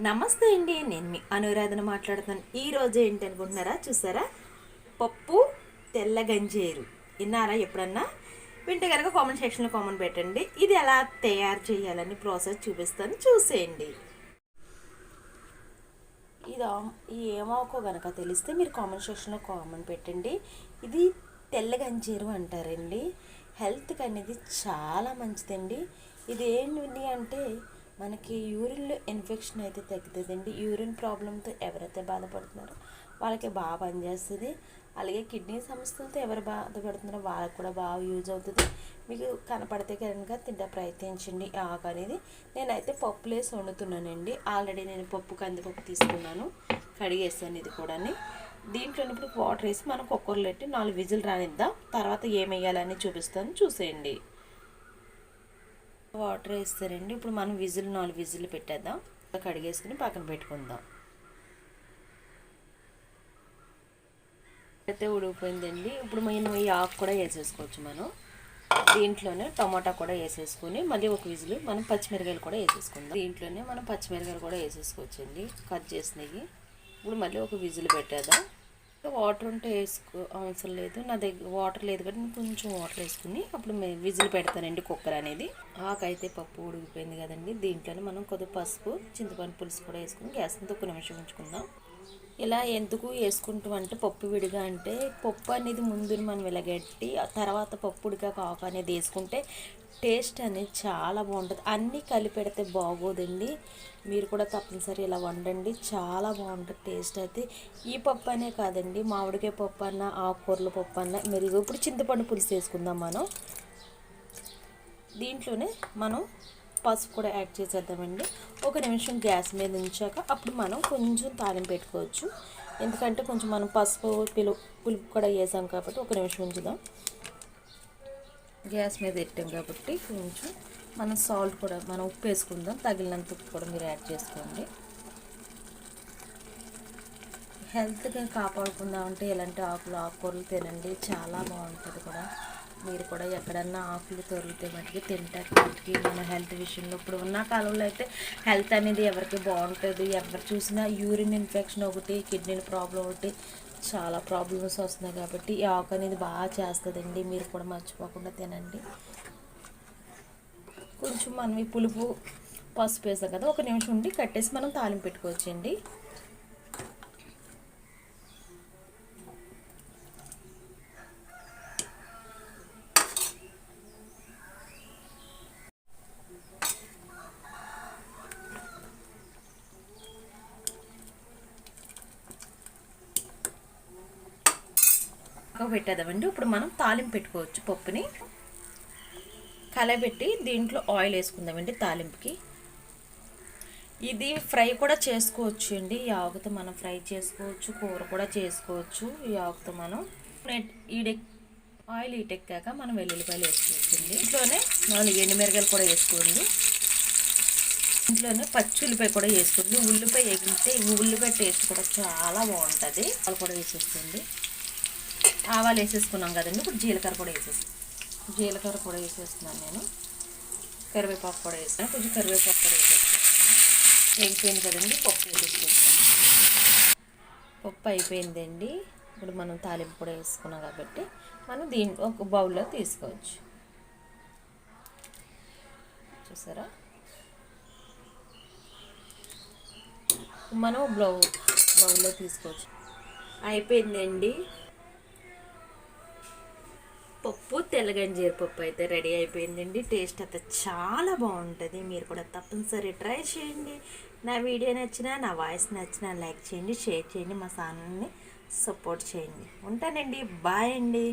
నమస్తే అండి నేను మీ అనురాధన మాట్లాడుతాను ఈరోజు ఏంటి అనుకుంటున్నారా? చూసారా? పప్పు తెల్ల గంజేరు. విన్నారా ఎప్పుడన్నా? వింటే కనుక కామెంట్ సెక్షన్లో కామెంట్ పెట్టండి. ఇది ఎలా తయారు చేయాలని ప్రాసెస్ చూపిస్తాను. చూసేయండి. ఇది ఏమో ఏమవుకో కనుక తెలిస్తే మీరు కామెంట్ సెక్షన్లో కామెంట్ పెట్టండి. ఇది తెల్ల గంజేరు అంటారండి. హెల్త్కి అనేది చాలా మంచిదండి. ఇది ఏంటి అంటే మనకి యూరిన్లో ఇన్ఫెక్షన్ అయితే తగ్గుతుందండి. యూరిన్ ప్రాబ్లంతో ఎవరైతే బాధపడుతున్నారో వాళ్ళకి బాగా పనిచేస్తుంది. అలాగే కిడ్నీ సమస్యలతో ఎవరు బాధపడుతున్నారో వాళ్ళకి కూడా బాగా యూజ్ అవుతుంది. మీకు కనపడితే కనుక తింటే ప్రయత్నించండి. ఆకు అనేది నేనైతే పప్పులేసి వండుతున్నానండి. ఆల్రెడీ నేను పప్పు కందిపప్పు తీసుకున్నాను. కడిగేస్తాను ఇది కూడా దీంట్లో ఇప్పుడు వాటర్ వేసి మనం కుక్కర్లో పెట్టి నాలుగు విజిల్ రానిద్దాం. తర్వాత ఏం వేయాలని చూపిస్తాను. చూసేయండి. వాటర్ వేస్తారండి. ఇప్పుడు మనం విజిల్ నాలుగు విజిల్ పెట్టేద్దాం. కడిగేసుకుని పక్కన పెట్టుకుందాం. అయితే ఉడికిపోయిందండి. ఇప్పుడు మనం ఈ ఆకు కూడా వేసేసుకోవచ్చు మనం. దీంట్లోనే టమాటా కూడా వేసేసుకొని మళ్ళీ ఒక విజిల్ మనం పచ్చిమిరకాయలు కూడా వేసేసుకుందాం. దీంట్లోనే మనం పచ్చిమిరకాయలు కూడా వేసేసుకోవచ్చండి. కట్ చేసినవి. ఇప్పుడు మళ్ళీ ఒక విజిల్ పెట్టేద్దాం. వాటర్ ఉంటే వేసుకో అవసరం లేదు. నా దగ్గర వాటర్ లేదు కాబట్టి నేను కొంచెం వాటర్ వేసుకుని అప్పుడు విజిల్ పెడతానండి కుక్కర్ అనేది. ఆకైతే పప్పు ఉడికిపోయింది కదండి. దీంట్లోనే మనం కొద్దిగా పసుపు చింతపండు పులుసు కూడా వేసుకుని గ్యాస్ మీద ఒక నిమిషం ఉంచుకుందాం. ఇలా ఎందుకు వేసుకుంటాం అంటే పప్పు విడిగా అంటే పప్పు అనేది ముందు మనం ఇలా తర్వాత పప్పు ఉడిగా కాక అనేది వేసుకుంటే టేస్ట్ అనేది చాలా బాగుంటుంది. అన్నీ కలిపెడితే బాగోదండి. మీరు కూడా తప్పనిసరి ఇలా వండండి. చాలా బాగుంటుంది టేస్ట్ అయితే. ఈ పప్పు అనే కాదండి మామిడికాయ పప్పు అన్న ఆకుకూరల పప్పు అన్న మీరు ఇప్పుడు చింతపండు పులుసు వేసుకుందాం మనం. దీంట్లోనే మనం పసుపు కూడా యాడ్ చేసేద్దామండి. ఒక నిమిషం గ్యాస్ మీద ఉంచాక అప్పుడు మనం కొంచెం తాలింపు పెట్టుకోవచ్చు. ఎందుకంటే కొంచెం మనం పసుపు పిలు పులుపు కూడా వేసాం కాబట్టి ఒక నిమిషం ఉంచుదాం. గ్యాస్ మీద పెట్టాం కాబట్టి కొంచెం మనం సాల్ట్ కూడా మనం ఉప్పు వేసుకుందాం. తగిలినంత ఉప్పు కూడా మీరు యాడ్ చేసుకోండి. హెల్త్గా కాపాడుకుందామంటే ఇలాంటి ఆకులు ఆకుకూరలు తినండి. చాలా బాగుంటుంది కూడా. మీరు కూడా ఎక్కడన్నా ఆకులు తొరిగితే మటుకి తింటారు. మటుకి మన హెల్త్ విషయంలో ఇప్పుడు ఉన్న కాలంలో అయితే హెల్త్ అనేది ఎవరికి బాగుంటుంది ఎవరు చూసినా యూరిన్ ఇన్ఫెక్షన్ ఒకటి కిడ్నీ ప్రాబ్లం ఒకటి చాలా ప్రాబ్లమ్స్ వస్తున్నాయి కాబట్టి ఈ ఆకు అనేది బాగా చేస్తుందండి. మీరు కూడా మర్చిపోకుండా తినండి. కొంచెం మనం ఈ పులుపు పసుపు వేసాం కదా ఒక నిమిషం ఉండి కట్టేసి మనం తాలింపు పెట్టుకోవచ్చండి. పెట్టేద్దామండి. ఇప్పుడు మనం తాలింపు పెట్టుకోవచ్చు పప్పుని. కలబెట్టి దీంట్లో ఆయిల్ వేసుకుందామండి తాలింపుకి. ఇది ఫ్రై కూడా చేసుకోవచ్చు అండి. ఈ ఆకుతో మనం ఫ్రై చేసుకోవచ్చు కూర కూడా చేసుకోవచ్చు. ఈ ఆకుతో మనం ఈడె ఆయిల్ ఈటెక్కాక మనం వెల్లుల్లిపాయలు వేసుకోవచ్చండి. ఇంట్లోనే మనం ఎండుమిరగాయలు కూడా వేసుకోండి. ఇంట్లోనే పచ్చి ఉల్లిపాయ కూడా వేసుకోండి. ఉల్లిపాయ ఎగితే ఉల్లిపాయ టేస్ట్ కూడా చాలా బాగుంటుంది. వాళ్ళు కూడా వేసేస్తుంది ఆవాలు వేసేసుకున్నాం కదండి. ఇప్పుడు జీలకర్ర కూడా వేసేస్తాను జీలకర్ర కూడా వేసేస్తున్నాను నేను. కరివేపాకు కూడా వేసాను కొంచెం కరివేపాకు కూడా వేసేస్తున్నాను అయిపోయింది కదండి. పప్పు వేసేసుకుంటున్నాను పప్పు అయిపోయిందండి. ఇప్పుడు మనం తాలింపు కూడా వేసుకున్నాం కాబట్టి మనం దీంట్లో ఒక బౌల్లో తీసుకోవచ్చు. చూసారా? మనం బ్లౌ బౌల్లో తీసుకోవచ్చు. అయిపోయిందండి పప్పు తెల్లగంజీర పప్పు అయితే రెడీ అయిపోయిందండి. టేస్ట్ అయితే చాలా బాగుంటుంది. మీరు కూడా తప్పనిసరి ట్రై చేయండి. నా వీడియో నచ్చినా నా వాయిస్ నచ్చినా లైక్ చేయండి షేర్ చేయండి మా ఛానల్ని సపోర్ట్ చేయండి. ఉంటానండి. బాయ్ అండి.